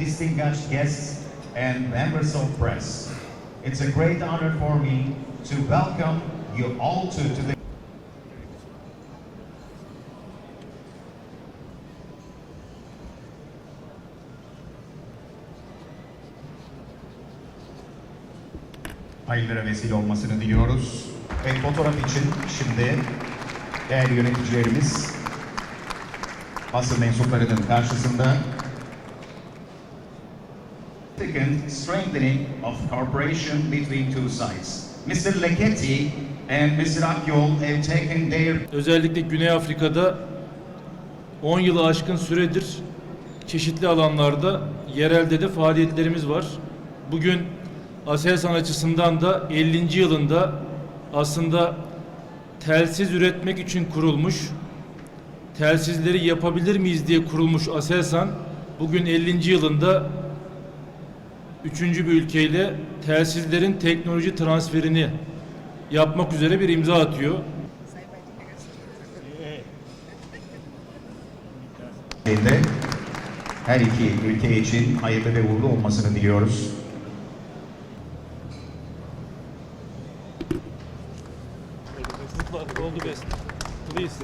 distinguished guests, and members of press. It's a great honor for me to welcome you all to, to the hayırlara vesile olmasını diliyoruz. Ve fotoğraf için şimdi değerli yöneticilerimiz basın mensuplarının karşısında significant strengthening of cooperation between two sides. Mr. Leketi and Mr. Akyol have taken their Özellikle Güney Afrika'da 10 yılı aşkın süredir çeşitli alanlarda yerelde de faaliyetlerimiz var. Bugün Aselsan açısından da 50. yılında aslında telsiz üretmek için kurulmuş, telsizleri yapabilir miyiz diye kurulmuş Aselsan bugün 50. yılında üçüncü bir ülkeyle telsizlerin teknoloji transferini yapmak üzere bir imza atıyor. her iki ülke için hayırlı ve uğurlu olmasını diliyoruz. The best. Please.